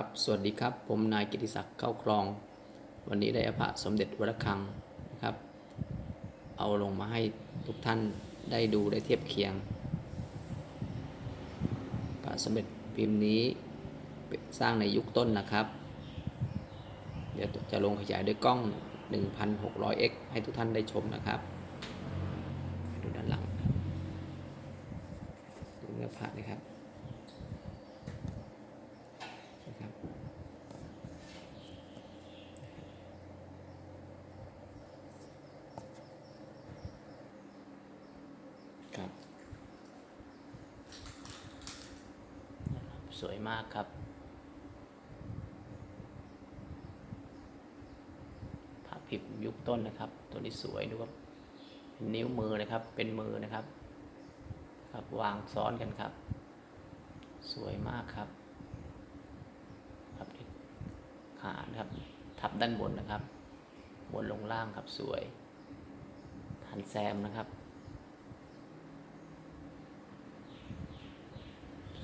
ครับสวัสดีครับ ผมนายกิติศักดิ์เข้าคลอง วันนี้ได้อภะสมเด็จวระฆังนะครับ เอาลงมาให้ทุกท่านได้ดูได้เทียบเคียงพระสมเด็จพิมพ์นี้สร้างในยุคต้นนะครับ เดี๋ยวจะลงขยายด้วยกล้อง 1,600x ให้ทุกท่านได้ชมนะครับ ดูด้านหลังดูเนื้อผ้านะนะครับ ครับ สวยมากครับ ภาพพิมพ์ยุคต้นนะครับ ตัวนี้สวยดูครับเป็นนิ้วมือนะครับ เป็นมือนะครับ ครับวางซ้อนกันครับ สวยมากครับ ครับขานะครับ ทับด้านบนนะครับ บนลงล่างครับสวยหันแซมนะครับ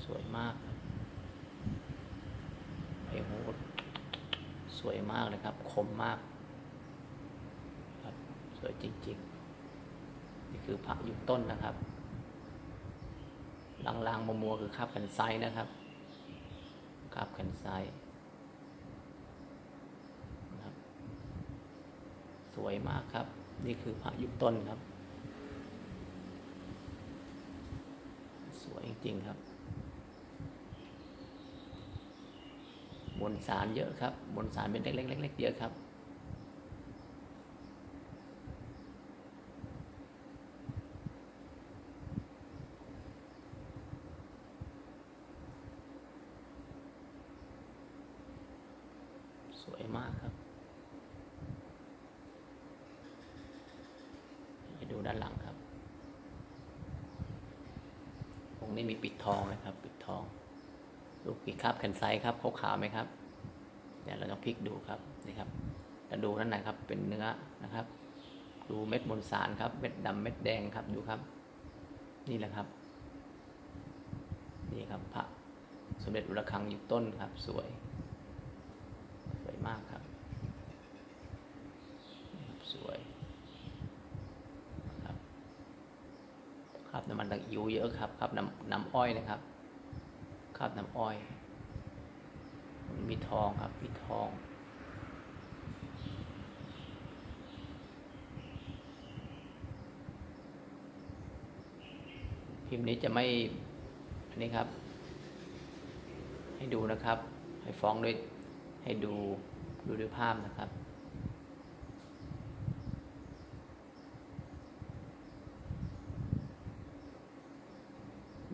ส วยมากครับไอ้โหสวยมากเลยครับ คมมากครับสวยจริงๆ นี่คือพระยุคต้นนะครับลางๆมัวๆคือคาบแขนไซนะครับคาบแขนไซส์นะครับ สวยมากครับ นี่คือพระยุคต้นครับ สวยจริงๆครับ บนสารเยอะครับ บนสารเป็นเล็กๆเล็กๆเยอะครับสวยมากครับไปดูด้านหลังครับตรงนี้มีปิดทองนะครับ ปิดทอง ลูกปีกครับแขนไซส์ครับขาวขาวๆไหมครับเดี๋ยวเราต้องพลิกดูครับนี่ครับแล้วดูด้านในครับเป็นเนื้อนะครับ ดูเม็ดมวลสารครับ เม็ดดำเม็ดแดงครับดูครับ นี่แหละครับ นี่ครับพระสมเด็จอุระคังอยุคต้นครับ สวย สวยมากครับ สวยครับน้ำมันตะอิวเยอะครับครับน้ำน้ำอ้อยนะครับ คราบน้ำอ้อย มีทองครับมีทอง พิมพ์นี้จะไม่อันนี้ครับ ให้ดูนะครับ ให้ฟ้องด้วยให้ดูดูด้วยภาพนะครับ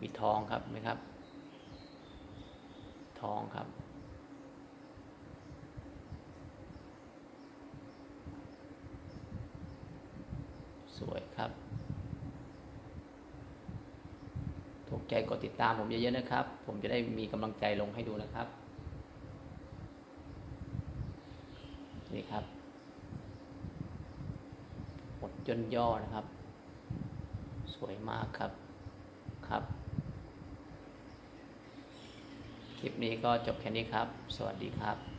มีทองครับไหมครับ ทองครับ สวยครับ ถูกใจกดติดตามผมเยอะๆนะครับ ผมจะได้มีกำลังใจลงให้ดูนะครับ นี่ครับหมดย่นย่อนะครับ สวยมากครับครับ คลิปนี้ก็จบแค่นี้ครับ สวัสดีครับ